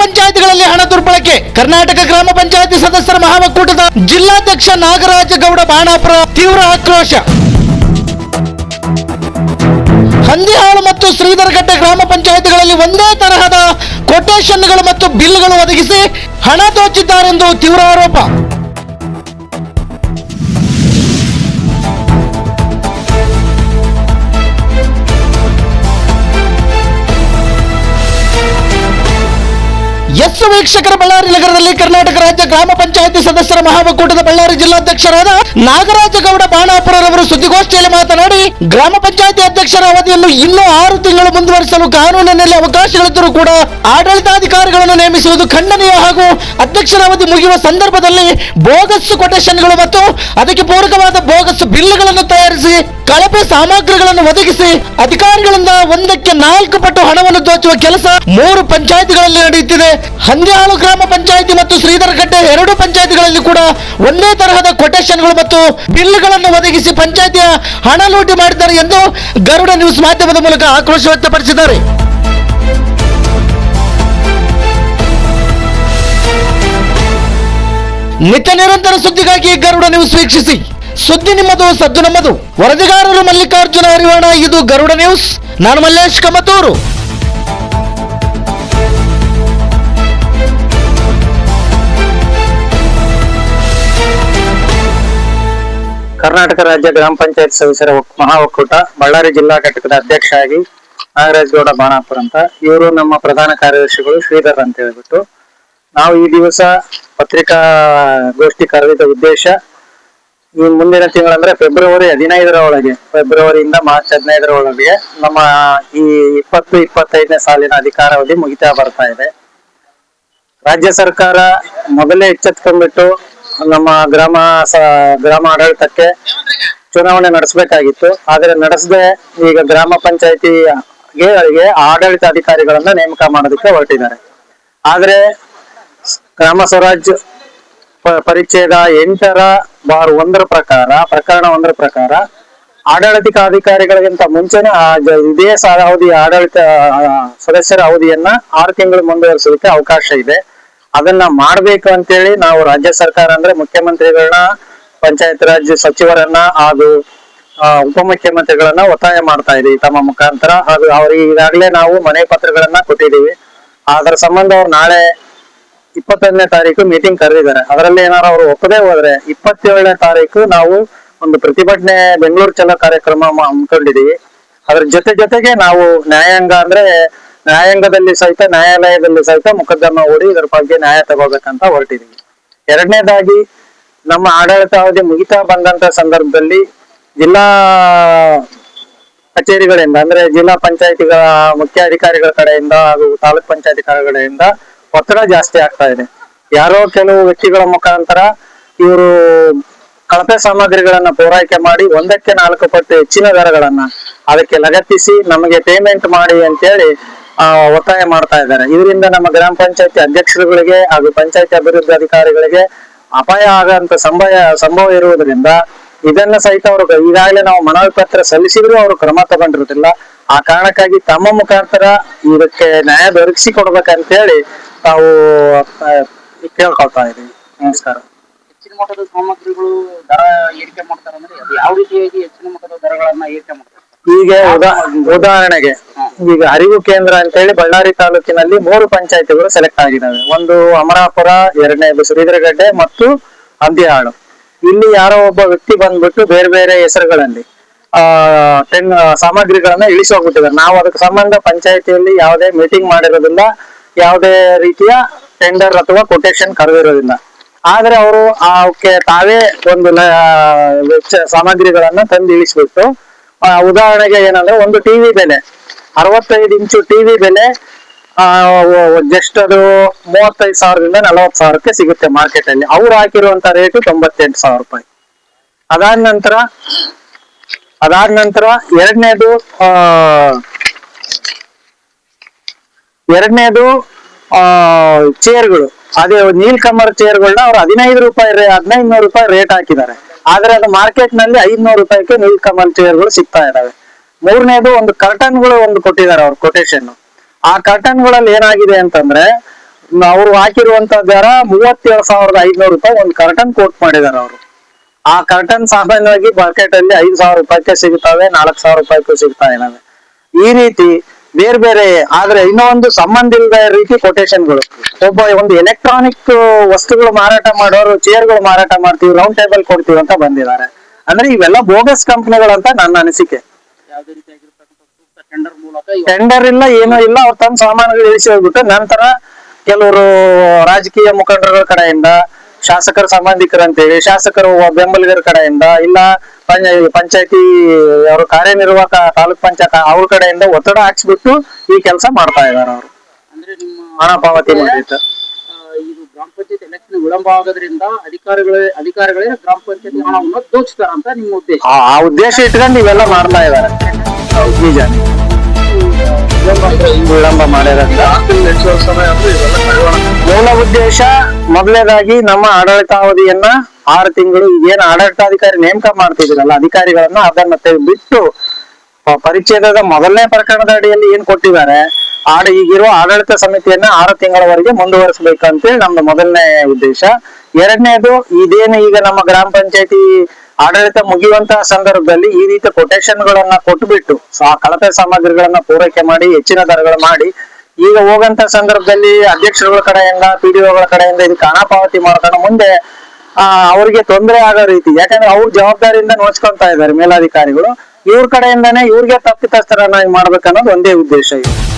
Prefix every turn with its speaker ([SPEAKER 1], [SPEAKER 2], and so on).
[SPEAKER 1] ಪಂಚಾಯತ್ಗಳಲ್ಲಿ ಹಣ ದುರ್ಬಳಕೆ. ಕರ್ನಾಟಕ ಗ್ರಾಮ ಪಂಚಾಯತಿ ಸದಸ್ಯರ ಮಹಾಮಕೂಟದ ಜಿಲ್ಲಾಧ್ಯಕ್ಷ ನಾಗರಾಜ ಗೌಡ ಬಾಣಾಪುರ ತೀವ್ರ ಆಕ್ರೋಶ. ಹಂದಿಹಾಳು ಮತ್ತು ಶ್ರೀಧರಘಟ್ಟ ಗ್ರಾಮ ಪಂಚಾಯತ್ಗಳಲ್ಲಿ ಒಂದೇ ತರಹದ ಕೊಟೇಶನ್ಗಳು ಮತ್ತು ಬಿಲ್ಗಳು ಒದಗಿಸಿ ಹಣ ದೋಚಿದ್ದಾರೆಂದು ತೀವ್ರ ಆರೋಪ. Yes, ವೀಕ್ಷಕರ ಬಳ್ಳಾರಿ ನಗರದಲ್ಲಿ ಕರ್ನಾಟಕ ರಾಜ್ಯ ಗ್ರಾಮ ಪಂಚಾಯತಿ ಸದಸ್ಯರ ಮಹಾಒಕ್ಕೂಟದ ಬಳ್ಳಾರಿ ಜಿಲ್ಲಾಧ್ಯಕ್ಷರಾದ ನಾಗರಾಜ ಗೌಡ ಬಾಣಾಪುರರವರು ಸುದ್ದಿಗೋಷ್ಠಿಯಲ್ಲಿ ಮಾತನಾಡಿ, ಗ್ರಾಮ ಪಂಚಾಯತಿ ಅಧ್ಯಕ್ಷರ ಅವಧಿಯನ್ನು ಇನ್ನೂ ಆರು ತಿಂಗಳು ಮುಂದುವರಿಸಲು ಕಾನೂನಿನಲ್ಲಿ ಅವಕಾಶಗಳಿದ್ದರೂ ಕೂಡ ಆಡಳಿತಾಧಿಕಾರಿಗಳನ್ನು ನೇಮಿಸುವುದು ಖಂಡನೀಯ ಹಾಗೂ ಅಧ್ಯಕ್ಷರ ಅವಧಿ ಮುಗಿಯುವ ಸಂದರ್ಭದಲ್ಲಿ ಬೋಗಸ್ ಕೊಟೇಶನ್ಗಳು ಮತ್ತು ಅದಕ್ಕೆ ಪೂರಕವಾದ ಬೋಗಸ್ ಬಿಲ್ಗಳನ್ನು ತಯಾರಿಸಿ, ಕಳಪೆ ಸಾಮಗ್ರಿಗಳನ್ನು ಒದಗಿಸಿ, ಅಧಿಕಾರಿಗಳಿಂದ ಒಂದಕ್ಕೆ ನಾಲ್ಕು ಪಟ್ಟು ಹಣವನ್ನು ದೋಚುವ ಕೆಲಸ ಮೂರು ಪಂಚಾಯತಿಗಳಲ್ಲಿ ನಡೆಯುತ್ತಿದೆ. ಹಂದಿಹಾಳು ಗ್ರಾಮ ಪಂಚಾಯಿತಿ ಮತ್ತು ಶ್ರೀಧರಗಡ್ಡೆ ಎರಡು ಪಂಚಾಯಿತಿಗಳಲ್ಲಿ ಕೂಡ ಒಂದೇ ತರಹದ ಕೊಟೇಶನ್ಗಳು ಮತ್ತು ಬಿಲ್ಗಳನ್ನು ಒದಗಿಸಿ ಪಂಚಾಯಿತಿಯ ಹಣ ಲೂಟಿ ಮಾಡಿದ್ದಾರೆ ಎಂದು ಗರುಡ ನ್ಯೂಸ್ ಮಾಧ್ಯಮದ ಮೂಲಕ ಆಕ್ರೋಶ ವ್ಯಕ್ತಪಡಿಸಿದ್ದಾರೆ. ನಿತ್ಯ ನಿರಂತರ ಸುದ್ದಿಗಾಗಿ ಗರುಡ ನ್ಯೂಸ್ ವೀಕ್ಷಿಸಿ. ಸುದ್ದಿ ನಿಮ್ಮದು, ಸದ್ದು ನಮ್ಮದು. ವರದಿಗಾರರು ಮಲ್ಲಿಕಾರ್ಜುನ ಹರಿವಾಣ ಇದು ಗರುಡ ನ್ಯೂಸ್. ನಾನು ಮಲ್ಲೇಶ್ ಕಮತೂರು.
[SPEAKER 2] ಕರ್ನಾಟಕ ರಾಜ್ಯ ಗ್ರಾಮ ಪಂಚಾಯತ್ ಸದಸ್ಯರ ಮಹಾ ಒಕ್ಕೂಟ ಬಳ್ಳಾರಿ ಜಿಲ್ಲಾ ಘಟಕದ ಅಧ್ಯಕ್ಷ ಆಗಿ ನಾಗರಾಜ್ ಗೌಡ ಬಾಣಾಪುರ ಅಂತ. ಇವರು ನಮ್ಮ ಪ್ರಧಾನ ಕಾರ್ಯದರ್ಶಿಗಳು ಶ್ರೀಧರ್ ಅಂತ ಹೇಳ್ಬಿಟ್ಟು. ನಾವು ಈ ದಿವಸ ಪತ್ರಿಕಾ ಗೋಷ್ಠಿ ಕರೆದಿದ್ದ ಉದ್ದೇಶ ಈ ಮುಂದಿನ ತಿಂಗಳಂದ್ರೆ ಫೆಬ್ರವರಿ ಹದಿನೈದರ ಒಳಗೆ, ಫೆಬ್ರವರಿಯಿಂದ ಮಾರ್ಚ್ ಹದಿನೈದರ ಒಳಗೆ ನಮ್ಮ ಈ ಇಪ್ಪತ್ತು ಇಪ್ಪತ್ತೈದನೇ ಸಾಲಿನ ಅಧಿಕಾರಾವಧಿ ಮುಗಿತಾ ಬರ್ತಾ ಇದೆ. ರಾಜ್ಯ ಸರ್ಕಾರ ಮೊದಲೇ ಎಚ್ಚೆತ್ಕೊಂಡ್ಬಿಟ್ಟು ನಮ್ಮ ಗ್ರಾಮ ಗ್ರಾಮ ಆಡಳಿತಕ್ಕೆ ಚುನಾವಣೆ ನಡೆಸಬೇಕಾಗಿತ್ತು. ಆದರೆ ನಡೆಸದೆ ಈಗ ಗ್ರಾಮ ಪಂಚಾಯತಿಗೆ ಆಡಳಿತ ಅಧಿಕಾರಿಗಳನ್ನ ನೇಮಕ ಮಾಡೋದಕ್ಕೆ ಹೊರಟಿದ್ದಾರೆ. ಆದರೆ ಗ್ರಾಮ ಸ್ವರಾಜ್ ಪರಿಚಯದ ಎಂಟರ ಬಾರ್ ಒಂದರ ಪ್ರಕಾರ, ಪ್ರಕರಣ ಒಂದರ ಪ್ರಕಾರ ಆಡಳಿತ ಅಧಿಕಾರಿಗಳಿಗಿಂತ ಮುಂಚೆನೆ ಇದೇ ಅವಧಿ ಆಡಳಿತ ಸದಸ್ಯರ ಅವಧಿಯನ್ನ ಆರು ತಿಂಗಳು ಮುಂದುವರಿಸೋದಕ್ಕೆ ಅವಕಾಶ ಇದೆ. ಅದನ್ನ ಮಾಡ್ಬೇಕು ಅಂತೇಳಿ ನಾವು ರಾಜ್ಯ ಸರ್ಕಾರ ಅಂದ್ರೆ ಮುಖ್ಯಮಂತ್ರಿಗಳನ್ನ, ಪಂಚಾಯತ್ ರಾಜ್ ಸಚಿವರನ್ನ ಹಾಗೂ ಉಪಮುಖ್ಯಮಂತ್ರಿಗಳನ್ನ ಒತ್ತಾಯ ಮಾಡ್ತಾ ಇದೀವಿ ತಮ್ಮ ಮುಖಾಂತರ. ಹಾಗೂ ಅವ್ರಿಗೆ ಈಗಾಗಲೇ ನಾವು ಮನೆ ಪತ್ರಗಳನ್ನ ಕೊಟ್ಟಿದ್ದೀವಿ ಅದರ ಸಂಬಂಧ ಅವ್ರು ನಾಳೆ ಇಪ್ಪತ್ತೊಂದನೇ ತಾರೀಕು ಮೀಟಿಂಗ್ ಕರೆದಿದ್ದಾರೆ. ಅದರಲ್ಲಿ ಏನಾರು ಅವರು ಒಪ್ಪದೇ ಹೋದ್ರೆ ಇಪ್ಪತ್ತೇಳನೇ ತಾರೀಕು ನಾವು ಒಂದು ಪ್ರತಿಭಟನೆ ಬೆಂಗಳೂರು ಚಲೋ ಕಾರ್ಯಕ್ರಮ ಹಮ್ಮಿಕೊಂಡಿದೀವಿ. ಅದ್ರ ಜೊತೆ ಜೊತೆಗೆ ನಾವು ನ್ಯಾಯಾಂಗ ಅಂದ್ರೆ ನ್ಯಾಯಾಂಗದಲ್ಲಿ ಸಹಿತ, ನ್ಯಾಯಾಲಯದಲ್ಲಿ ಸಹಿತ ಮೊಕದ್ದಮ ಓಡಿ ಇದರ ಬಗ್ಗೆ ನ್ಯಾಯ ತಗೋಬೇಕಂತ ಹೊರಟಿದೀವಿ. ಎರಡನೇದಾಗಿ, ನಮ್ಮ ಆಡಳಿತಾವಧಿ ಮುಗಿತಾ ಬಂದಂತ ಸಂದರ್ಭದಲ್ಲಿ ಜಿಲ್ಲಾ ಕಚೇರಿಗಳಿಂದ, ಅಂದ್ರೆ ಜಿಲ್ಲಾ ಪಂಚಾಯತಿಗಳ ಮುಖ್ಯ ಅಧಿಕಾರಿಗಳ ಕಡೆಯಿಂದ ಹಾಗೂ ತಾಲೂಕ್ ಪಂಚಾಯತಿ ಕಡೆಯಿಂದ ಒತ್ತಡ ಜಾಸ್ತಿ ಆಗ್ತಾ ಇದೆ. ಯಾರೋ ಕೆಲವು ವ್ಯಕ್ತಿಗಳ ಮುಖಾಂತರ ಇವರು ಕಳಪೆ ಸಾಮಗ್ರಿಗಳನ್ನ ಪೂರೈಕೆ ಮಾಡಿ ಒಂದಕ್ಕೆ ನಾಲ್ಕು ಪಟ್ಟು ಹೆಚ್ಚಿನ ದರಗಳನ್ನ ಅದಕ್ಕೆ ಲಗತ್ತಿಸಿ ನಮಗೆ ಪೇಮೆಂಟ್ ಮಾಡಿ ಅಂತೇಳಿ ಒತ್ತಾಯ ಮಾಡ್ತಾ ಇದ್ದಾರೆ. ಇದರಿಂದ ನಮ್ಮ ಗ್ರಾಮ ಪಂಚಾಯತಿ ಅಧ್ಯಕ್ಷರುಗಳಿಗೆ ಹಾಗೂ ಪಂಚಾಯತಿ ಅಭಿವೃದ್ಧಿ ಅಧಿಕಾರಿಗಳಿಗೆ ಅಪಾಯ ಆಗಂತ ಸಂಭವ ಸಂಭವ ಇರುವುದರಿಂದ ಇದನ್ನ ಸಹಿತ ಅವರು ಈಗಾಗಲೇ ನಾವು ಮನವಿ ಪತ್ರ ಸಲ್ಲಿಸಿದ್ರು ಅವರು ಕ್ರಮ ತಗೊಂಡಿರುತ್ತಿಲ್ಲ ಆ ಕಾರಣಕ್ಕಾಗಿ ತಮ್ಮ ಮುಖಾಂತರ ಇದಕ್ಕೆ ನ್ಯಾಯ ದೊರಕಿಸಿ ಕೊಡ್ಬೇಕಂತ ಹೇಳಿ ತಾವು ಕೇಳ್ಕೊಳ್ತಾ ಇದ್ದೀವಿ. ನಮಸ್ಕಾರ.
[SPEAKER 3] ಹೆಚ್ಚಿನ ಮಟ್ಟದ ಸಾಮಗ್ರಿಗಳು ದರ ಏರಿಕೆ ಮಾಡ್ತಾರೆ ಅಂದ್ರೆ ಅದು ಯಾವ ರೀತಿಯಾಗಿ ಹೆಚ್ಚಿನ ಮಟ್ಟದ ದರಗಳನ್ನ ಏರಿಕೆ ಮಾಡ್ತಾರೆ?
[SPEAKER 2] ಈಗ ಉದಾ- ಉದಾಹರಣೆಗೆ ಈಗ ಅರಿವು ಕೇಂದ್ರ ಅಂತ ಹೇಳಿ ಬಳ್ಳಾರಿ ತಾಲೂಕಿನಲ್ಲಿ ಮೂರು ಪಂಚಾಯತಿಗಳು ಸೆಲೆಕ್ಟ್ ಆಗಿದ್ದಾವೆ ಒಂದು ಅಮರಾಪುರ, ಎರಡನೇದು ಶ್ರೀಧರಗಡ್ಡೆ ಮತ್ತು ಅಂದಿಹಾಳು ಇಲ್ಲಿ ಯಾರೋ ಒಬ್ಬ ವ್ಯಕ್ತಿ ಬಂದ್ಬಿಟ್ಟು ಬೇರೆ ಬೇರೆ ಹೆಸರುಗಳಲ್ಲಿ, ಆ ಟೆನ್ ಸಾಮಗ್ರಿಗಳನ್ನ ಇಳಿಸಿ ಹೋಗ್ಬಿಟ್ಟಿದ್ದಾರೆ ನಾವು ಅದಕ್ಕೆ ಸಂಬಂಧ ಪಂಚಾಯತಿಯಲ್ಲಿ ಯಾವುದೇ ಮೀಟಿಂಗ್ ಮಾಡಿರೋದಿಲ್ಲ, ಯಾವುದೇ ರೀತಿಯ ಟೆಂಡರ್ ಅಥವಾ ಕೊಟೇಶನ್ ಕರೆದಿರೋದಿಲ್ಲ. ಆದ್ರೆ ಅವರು ಅವಕ್ಕೆ ತಾವೇ ಒಂದು ಸಾಮಗ್ರಿಗಳನ್ನ ತಂದು ಇಳಿಸ್ಬಿಟ್ಟು ಉದಾಹರಣೆಗೆ ಏನಂದ್ರೆ ಒಂದು ಟಿವಿ ಬೆಲೆ. ಅರವತ್ತೈದು ಇಂಚು ಟಿವಿ ಬೆಲೆ ಜಸ್ಟ್ ಅದು ಮೂವತ್ತೈದು ಸಾವಿರದಿಂದ ನಲವತ್ತು ಸಾವಿರಕ್ಕೆ ಸಿಗುತ್ತೆ ಮಾರ್ಕೆಟ್ ಅಲ್ಲಿ. ಅವ್ರು ಹಾಕಿರುವಂತ ರೇಟು ತೊಂಬತ್ತೆಂಟು ಸಾವಿರ ರೂಪಾಯಿ. ಅದಾದ ನಂತರ ಅದಾದ ನಂತರ ಎರಡನೇದು ಎರಡನೇದು ಚೇರ್ಗಳು ಅದೇ ನೀಲ್ಕಮರ್ ಚೇರ್ಗಳನ್ನ ಅವ್ರು ಹದಿನೈದು ರೂಪಾಯಿ ಹದಿನೈದು ನೂರು ರೂಪಾಯಿ ರೇಟ್ ಹಾಕಿದ್ದಾರೆ. ಆದ್ರೆ ಅದು ಮಾರ್ಕೆಟ್ನಲ್ಲಿ ಐದ್ನೂರು ರೂಪಾಯಿಗೆ ನೀಲ್ಕಮಲ್ ಚೇರ್ಗಳು ಸಿಗ್ತಾ ಇದಾವೆ. ಮೂರನೇದು ಒಂದು ಕರ್ಟನ್ಗಳು ಒಂದು ಕೊಟ್ಟಿದ್ದಾರೆ ಅವ್ರು ಕೊಟೇಶನ್ ಆ ಕರ್ಟನ್ಗಳಲ್ಲಿ ಏನಾಗಿದೆ ಅಂತಂದ್ರೆ, ಅವರು ಹಾಕಿರುವಂತ ದರ ಮೂವತ್ತೇಳು ಸಾವಿರದ ಐದ್ನೂರು ರೂಪಾಯಿ ಒಂದು ಕರ್ಟನ್ ಕೋಟ್ ಮಾಡಿದ್ದಾರೆ ಅವರು. ಆ ಕರ್ಟನ್ ಸಾಮಾನ್ಯವಾಗಿ ಮಾರ್ಕೆಟ್ ಅಲ್ಲಿ ಐದು ಸಾವಿರ ರೂಪಾಯಿಗೆ ಸಿಗುತ್ತವೆ ನಾಲ್ಕು ಸಾವಿರ ರೂಪಾಯಿಗೂ ಸಿಗ್ತಾವೆ ಇದಾವೆ ಈ ರೀತಿ ಬೇರೆ ಬೇರೆ, ಆದ್ರೆ ಇನ್ನೊಂದು ಸಂಬಂಧ ಇಲ್ಲದ ರೀತಿ ಕೊಟೇಶನ್ಗಳು ಒಬ್ಬ ಒಂದು ಎಲೆಕ್ಟ್ರಾನಿಕ್ ವಸ್ತುಗಳು ಮಾರಾಟ ಮಾಡೋರು ಚೇರ್ಗಳು ಮಾರಾಟ ಮಾಡ್ತೀವಿ ರೌಂಡ್ ಟೇಬಲ್ ಕೊಡ್ತೀವಿ ಅಂತ ಬಂದಿದ್ದಾರೆ. ಅಂದ್ರೆ ಇವೆಲ್ಲ ಬೋಗಸ್ ಕಂಪ್ನಿಗಳಂತ ನನ್ನ ಅನಿಸಿಕೆ.
[SPEAKER 3] ಯಾವುದೇ ರೀತಿಯಾಗಿರ್ತಕ್ಕಂಥ ಸೂಕ್ತ ಟೆಂಡರ್ ಮೂಲಕ ಇವ-
[SPEAKER 2] ಟೆಂಡರ್ ಇಲ್ಲ ಏನೂ ಇಲ್ಲ. ಅವ್ರು ತಮ್ಮ ಸಾಮಾನುಗಳು ಇಳಿಸಿ ಹೋಗ್ಬಿಟ್ಟು ನಂತರ ಕೆಲವರು ರಾಜಕೀಯ ಮುಖಂಡರ ಕಡೆಯಿಂದ ಶಾಸಕರ ಸಂಬಂಧಿಕರಂತೇಳಿ ಶಾಸಕರು ಬೆಂಬಲಿಗರ ಕಡೆಯಿಂದ ಇಲ್ಲ ಪಂಚ- ಪಂಚಾಯತಿ ಅವರು ಕಾರ್ಯನಿರ್ವಾಹಕ ತಾಲೂಕ್ ಪಂಚಾಯತ್ ಅವ್ರ ಕಡೆಯಿಂದ ಒತ್ತಡ ಹಾಕ್ಸ್ಬಿಟ್ಟು ಈ ಕೆಲಸ ಮಾಡ್ತಾ ಇದಾರೆ ಅವರು.
[SPEAKER 3] ಅಂದ್ರೆ ನಿಮ್ಮ
[SPEAKER 2] ಹಣ ಪಾವತಿ ಮಾಡಿತ್ತು
[SPEAKER 3] ಪಂಚಾಯತ್ ಎಲೆಕ್ಷನ್ ವಿಳಂಬ ಆಗೋದ್ರಿಂದ ಅಧಿಕಾರಿಗಳೇ ಅಧಿಕಾರಿಗಳೇ ಗ್ರಾಮ ಪಂಚಾಯತ್ ಹಣವನ್ನು ದೋಚ್ತಾರ ಅಂತ ನಿಮ್ಮ ಉದ್ದೇಶ.
[SPEAKER 2] ಆ ಉದ್ದೇಶ ಇಟ್ಕೊಂಡು ಇವೆಲ್ಲ ಮಾಡ್ತಾ ಇದಾರೆ ನಿಜ ವಿಳಂಬ ಮಾಡಿರೋದ್ರಿಂದ ಮೂಲ ಉದ್ದೇಶ ಮೊದಲನೇದಾಗಿ ನಮ್ಮ ಆಡಳಿತಾವಧಿಯನ್ನ ಆರು ತಿಂಗಳು ಈಗೇನು ಆಡಳಿತಾಧಿಕಾರಿ ನೇಮಕ ಮಾಡ್ತಿದ್ರಲ್ಲ ಅಧಿಕಾರಿಗಳನ್ನ ಅದನ್ನ ಬಿಟ್ಟು ಪರಿಚಯದ ಮೊದಲನೇ ಪ್ರಕರಣದ ಅಡಿಯಲ್ಲಿ ಏನ್ ಕೊಟ್ಟಿದ್ದಾರೆ ಆಡ ಈಗಿರುವ ಆಡಳಿತ ಸಮಿತಿಯನ್ನ ಆರು ತಿಂಗಳವರೆಗೆ ಮುಂದುವರಿಸಬೇಕು ಅಂತೇಳಿ ನಮ್ದು ಮೊದಲನೇ ಉದ್ದೇಶ. ಎರಡನೇದು, ಇದೇನು ಈಗ ನಮ್ಮ ಗ್ರಾಮ ಪಂಚಾಯತಿ ಆಡಳಿತ ಮುಗಿಯುವಂತಹ ಸಂದರ್ಭದಲ್ಲಿ ಈ ರೀತಿ ಕೊಟೇಶನ್ ಗಳನ್ನ ಆ ಕಳಪೆ ಸಾಮಗ್ರಿಗಳನ್ನ ಪೂರೈಕೆ ಮಾಡಿ, ಹೆಚ್ಚಿನ ದರಗಳು ಮಾಡಿ, ಈಗ ಹೋಗಂತ ಸಂದರ್ಭದಲ್ಲಿ ಅಧ್ಯಕ್ಷರುಗಳ ಕಡೆಯಿಂದ ಪಿಡಿಒಗಳ ಕಡೆಯಿಂದ ಇದಕ್ಕೆ ಹಣ ಪಾವತಿ ಮಾಡ್ಕೊಂಡು ಮುಂದೆ, ಆ, ಅವ್ರಿಗೆ ತೊಂದರೆ ಆಗೋ ರೀತಿ, ಯಾಕಂದ್ರೆ ಅವ್ರ ಜವಾಬ್ದಾರಿಯಿಂದ ನೋಡ್ಸ್ಕೊಂತಾ ಇದ್ದಾರೆ ಮೇಲಾಧಿಕಾರಿಗಳು. ಇವ್ರ ಕಡೆಯಿಂದಾನೇ ಇವ್ರಿಗೆ ತಪ್ಪಿತಸ್ಥರನ್ನಾಗಿ ಮಾಡ್ಬೇಕನ್ನೋದು ಒಂದೇ ಉದ್ದೇಶ ಇದು.